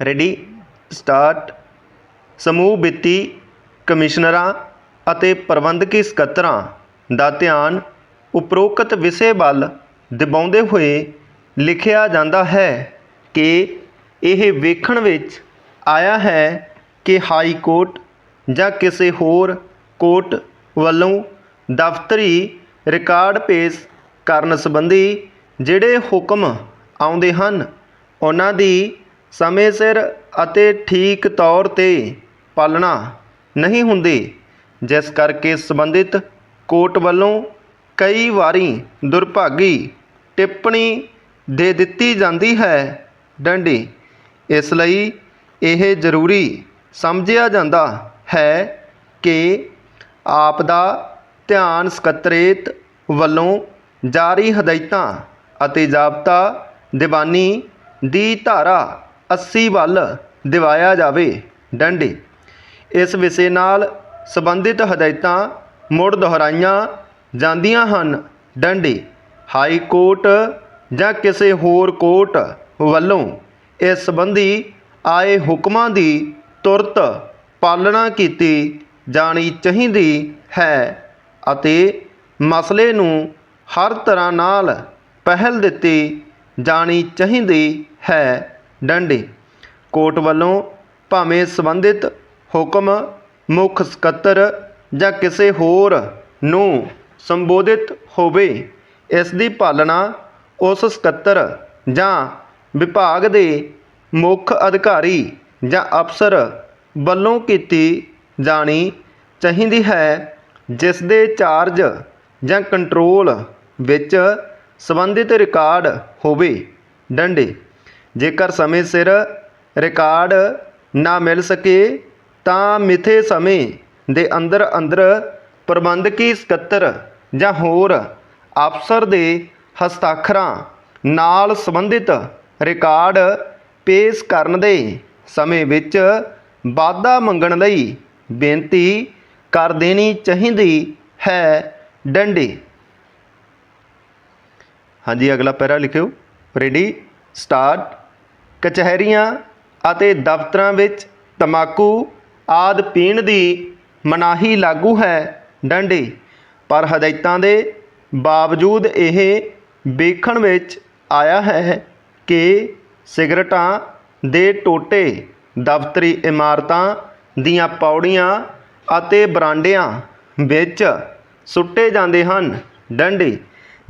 Ready? Start. ਸਮੂਹ ਵਿੱਤੀ ਕਮਿਸ਼ਨਰਾਂ ਅਤੇ ਪ੍ਰਬੰਧਕੀ ਸਕੱਤਰਾਂ ਦਾ ਧਿਆਨ ਉਪਰੋਕਤ ਵਿਸ਼ੇ ਵੱਲ ਦਿਵਾਉਂਦੇ ਹੋਏ ਲਿਖਿਆ ਜਾਂਦਾ ਹੈ ਕਿ ਇਹ ਵੇਖਣ ਵਿੱਚ ਆਇਆ ਹੈ ਕਿ ਹਾਈ ਕੋਰਟ ਜਾਂ ਕਿਸੇ ਹੋਰ ਕੋਰਟ ਵੱਲੋਂ ਦਫ਼ਤਰੀ ਰਿਕਾਰਡ ਪੇਸ਼ ਕਰਨ ਸੰਬੰਧੀ ਜਿਹੜੇ ਹੁਕਮ ਆਉਂਦੇ ਹਨ, ਉਹਨਾਂ ਦੀ ਸਮੇਂ ਸਿਰ ਅਤੇ ਠੀਕ ਤੌਰ 'ਤੇ ਪਾਲਣਾ ਨਹੀਂ ਹੁੰਦੀ, ਜਿਸ ਕਰਕੇ ਸੰਬੰਧਿਤ ਕੋਰਟ ਵੱਲੋਂ ਕਈ ਵਾਰੀ ਦੁਰਭਾਗੀ ਟਿੱਪਣੀ ਦੇ ਦਿੱਤੀ ਜਾਂਦੀ ਹੈ। ਡੰਡੀ, ਇਸ ਲਈ ਇਹ ਜ਼ਰੂਰੀ ਸਮਝਿਆ ਜਾਂਦਾ ਹੈ ਕਿ ਆਪ ਦਾ ਧਿਆਨ ਸਕੱਤਰੇਤ ਵੱਲੋਂ ਜਾਰੀ ਹਦਾਇਤਾਂ ਅਤੇ ਜ਼ਾਬਤਾ ਦੀਵਾਨੀ ਦੀ ਧਾਰਾ 80 ਵੱਲ ਦਿਵਾਇਆ ਜਾਵੇ ਡੰਡੀ। ਇਸ ਵਿਸ਼ੇ ਨਾਲ ਸੰਬੰਧਿਤ ਹਦਾਇਤਾਂ ਮੁੜ ਦੁਹਰਾਈਆਂ ਜਾਂਦੀਆਂ ਹਨ। ਡੰਡੀ, ਹਾਈ ਕੋਰਟ ਜਾਂ ਕਿਸੇ ਹੋਰ ਕੋਰਟ ਵੱਲੋਂ ਇਸ ਸੰਬੰਧੀ ਆਏ ਹੁਕਮਾਂ ਦੀ ਤੁਰਤ ਪਾਲਣਾ ਕੀਤੀ ਜਾਣੀ ਚਾਹੀਦੀ ਹੈ ਅਤੇ ਮਸਲੇ ਨੂੰ ਹਰ ਤਰ੍ਹਾਂ ਨਾਲ ਪਹਿਲ ਦਿੱਤੀ ਜਾਣੀ ਚਾਹੀਦੀ ਹੈ। ਡੰਡੀ। ਕੋਰਟ ਵੱਲੋਂ ਭਾਵੇਂ ਸੰਬੰਧਿਤ ਹੁਕਮ ਮੁੱਖ ਸਕੱਤਰ ਜਾਂ ਕਿਸੇ ਹੋਰ ਨੂੰ ਸੰਬੋਧਿਤ ਹੋਵੇ, ਇਸ ਦੀ ਪਾਲਣਾ ਉਸ ਸਕੱਤਰ ਜਾਂ ਵਿਭਾਗ ਦੇ ਮੁੱਖ ਅਧਿਕਾਰੀ ਜਾਂ ਅਫਸਰ ਵੱਲੋਂ ਕੀਤੀ ਜਾਣੀ ਚਾਹੀਦੀ ਹੈ, ਜਿਸ ਦੇ ਚਾਰਜ ਜਾਂ ਕੰਟਰੋਲ ਵਿੱਚ ਸੰਬੰਧਿਤ ਰਿਕਾਰਡ ਹੋਵੇ। ਡੰਡੇ। ਜੇਕਰ ਸਮੇਂ ਸਿਰ ਰਿਕਾਰਡ ਨਾ ਮਿਲ ਸਕੇ ਤਾਂ ਮਿੱਥੇ ਸਮੇਂ ਦੇ ਅੰਦਰ ਅੰਦਰ ਪ੍ਰਬੰਧਕੀ ਸਕੱਤਰ ਜਾਂ ਹੋਰ ਅਫਸਰ ਦੇ ਹਸਤਾਖਰਾਂ ਨਾਲ ਸੰਬੰਧਿਤ ਰਿਕਾਰਡ ਪੇਸ਼ ਕਰਨ ਦੇ ਸਮੇਂ ਵਿੱਚ ਵਾਧਾ ਮੰਗਣ ਲਈ ਬੇਨਤੀ ਕਰ ਦੇਣੀ ਚਾਹੀਦੀ ਹੈ। ਡੰਡੀ। ਹਾਂਜੀ, ਅਗਲਾ ਪੈਰਾ ਲਿਖਿਓ। ਰੈਡੀ ਸਟਾਰਟ ਕਚਹਿਰੀਆਂ ਅਤੇ ਦਫ਼ਤਰਾਂ ਵਿੱਚ ਤੰਬਾਕੂ ਆਦਿ ਪੀਣ ਦੀ ਮਨਾਹੀ ਲਾਗੂ ਹੈ ਡੰਡੇ। ਪਰ ਹਦਾਇਤਾਂ ਦੇ ਬਾਵਜੂਦ ਇਹ ਵੇਖਣ ਵਿੱਚ ਆਇਆ ਹੈ ਕਿ ਸਿਗਰਟਾਂ ਦੇ ਟੋਟੇ, ਦਫ਼ਤਰੀ ਇਮਾਰਤਾਂ ਦੀਆਂ ਪੌੜੀਆਂ ਅਤੇ ਬਰਾਂਡਿਆਂ ਵਿੱਚ ਸੁੱਟੇ ਜਾਂਦੇ ਹਨ। ਡੰਡੀ,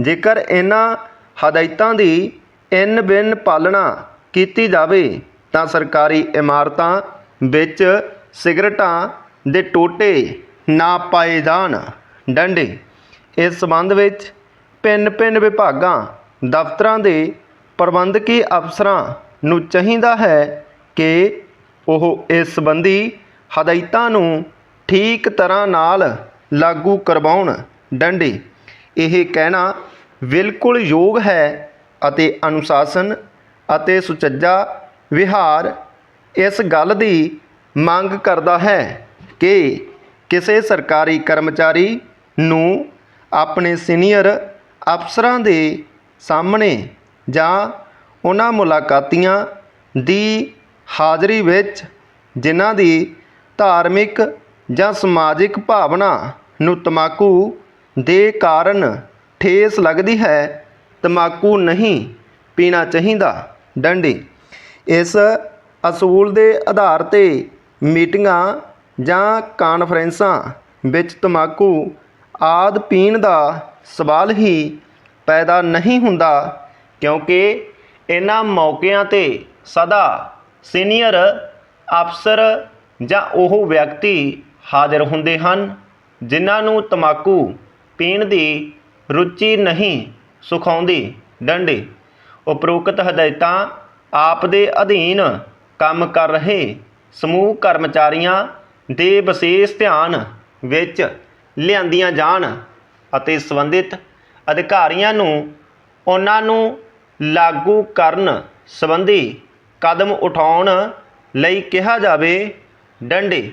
ਜੇਕਰ ਇਹਨਾਂ ਹਦਾਇਤਾਂ ਦੀ ਇੰਨ ਬਿੰਨ ਪਾਲਣਾ ਕੀਤੀ ਜਾਵੇ ਤਾਂ ਸਰਕਾਰੀ ਇਮਾਰਤਾਂ ਵਿੱਚ ਸਿਗਰਟਾਂ ਦੇ ਟੋਟੇ ਨਾ ਪਾਏ ਜਾਣ। ਡੰਡੇ। ਇਸ ਸੰਬੰਧ ਵਿੱਚ ਭਿੰਨ ਭਿੰਨ ਵਿਭਾਗਾਂ, ਦਫ਼ਤਰਾਂ ਦੇ ਪ੍ਰਬੰਧਕੀ ਅਫਸਰਾਂ ਨੂੰ ਚਾਹੀਦਾ ਹੈ ਕਿ ਉਹ ਇਸ ਸੰਬੰਧੀ ਹਦਾਇਤਾਂ ਨੂੰ ਠੀਕ ਤਰ੍ਹਾਂ ਨਾਲ ਲਾਗੂ ਕਰਵਾਉਣ। ਡੰਡੇ। ਇਹ ਕਹਿਣਾ ਬਿਲਕੁਲ ਯੋਗ ਹੈ ਅਤੇ ਅਨੁਸ਼ਾਸਨ ਅਤੇ ਸੁਚੱਜਾ ਵਿਹਾਰ ਇਸ ਗੱਲ ਦੀ ਮੰਗ ਕਰਦਾ ਹੈ ਕਿ ਕਿਸੇ ਸਰਕਾਰੀ ਕਰਮਚਾਰੀ ਨੂੰ ਆਪਣੇ ਸੀਨੀਅਰ ਅਫਸਰਾਂ ਦੇ ਸਾਹਮਣੇ ਜਾਂ ਉਹਨਾਂ ਮੁਲਾਕਾਤੀਆਂ ਦੀ ਹਾਜ਼ਰੀ ਵਿੱਚ ਜਿਨ੍ਹਾਂ ਦੀ ਧਾਰਮਿਕ ਜਾਂ ਸਮਾਜਿਕ ਭਾਵਨਾ ਨੂੰ ਤਮਾਕੂ ਦੇ ਕਾਰਨ ਠੇਸ ਲੱਗਦੀ ਹੈ, ਤਮਾਕੂ ਨਹੀਂ ਪੀਣਾ ਚਾਹੀਦਾ। ਡੰਡੀ। ਇਸ ਅਸੂਲ ਦੇ ਆਧਾਰ ਤੇ ਮੀਟਿੰਗਾਂ ਜਾਂ ਕਾਨਫਰੰਸਾਂ ਵਿੱਚ ਤੰਬਾਕੂ ਆਦਿ ਪੀਣ ਦਾ ਸਵਾਲ ਹੀ ਪੈਦਾ ਨਹੀਂ ਹੁੰਦਾ, ਕਿਉਂਕਿ ਇਹਨਾਂ ਮੌਕਿਆਂ ਤੇ ਸਦਾ ਸੀਨੀਅਰ ਅਫਸਰ ਜਾਂ ਉਹ ਵਿਅਕਤੀ ਹਾਜ਼ਰ ਹੁੰਦੇ ਹਨ, ਜਿਨ੍ਹਾਂ ਨੂੰ ਤੰਬਾਕੂ ਪੀਣ ਦੀ ਰੁਚੀ ਨਹੀਂ ਸੁਖਾਉਂਦੀ। ਡੰਡੇ। ਉਪਰੋਕਤ ਹਦਾਇਤਾਂ ਆਪ ਦੇ ਅਧੀਨ ਕੰਮ ਕਰ ਰਹੇ ਸਮੂਹ ਕਰਮਚਾਰੀਆਂ ਦੇ ਵਿਸ਼ੇਸ਼ ਧਿਆਨ ਵਿੱਚ ਲਿਆਂਦੀਆਂ ਜਾਣ ਅਤੇ ਸੰਬੰਧਿਤ ਅਧਿਕਾਰੀਆਂ ਨੂੰ ਉਹਨਾਂ ਨੂੰ ਲਾਗੂ ਕਰਨ ਸੰਬੰਧੀ ਕਦਮ ਉਠਾਉਣ ਲਈ ਕਿਹਾ ਜਾਵੇ। ਡੰਡੇ